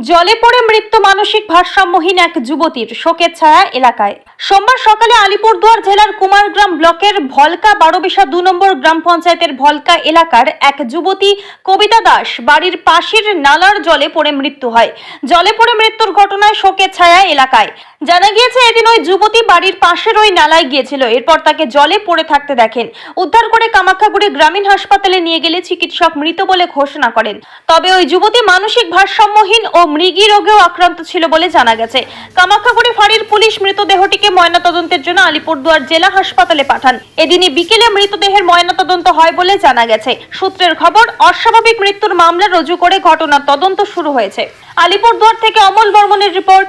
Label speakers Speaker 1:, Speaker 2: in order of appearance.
Speaker 1: জলে পড়ে মৃত্যু মানসিক ভারসাম্যহীন এক যুবতীর শোকের ছায়া এলাকায়। সোমবার সকালে আলিপুরদুয়ার জেলার কুমারগ্রাম ব্লকের ভলকা বারোবিশা দু নম্বর গ্রাম পঞ্চায়েতের ভলকা এলাকার এক যুবতী কবিতা দাস বাড়ির পাশের নালার জলে পড়ে মৃত্যু হয়। জলে পড়ে মৃত্যুর ঘটনায় শোকের ছায়া এলাকায়। জানা গিয়েছে, এদিন ওই যুবতী বাড়ির পাশের ওই নালায় গিয়েছিল। এরপর তাকে জলে পড়ে থাকতে দেখেন। উদ্ধার করে কামাখ্যাগুড়ি গ্রামীণ হাসপাতালে নিয়ে গেলে চিকিৎসক মৃত বলে ঘোষণা করেন। তবে ওই যুবতী মানসিক ভারসাম্যহীন ও মৃগী রোগেও আক্রান্ত ছিল বলে জানা গেছে। কামাখ্যাগুড়ি ফাঁড়ির পুলিশ মৃতদেহটিকে ময়নাতদন্তের জন্য আলিপুরদুয়ার জেলা হাসপাতালে পাঠান। এদিনই বিকেলে মৃতদেহের ময়নাতদন্ত হয় বলে জানা গেছে। সূত্রের খবর, অস্বাভাবিক মৃত্যুর মামলা রুজু করে ঘটনার তদন্ত শুরু হয়েছে। আলিপুরদুয়ার থেকে অমল বর্মনের রিপোর্ট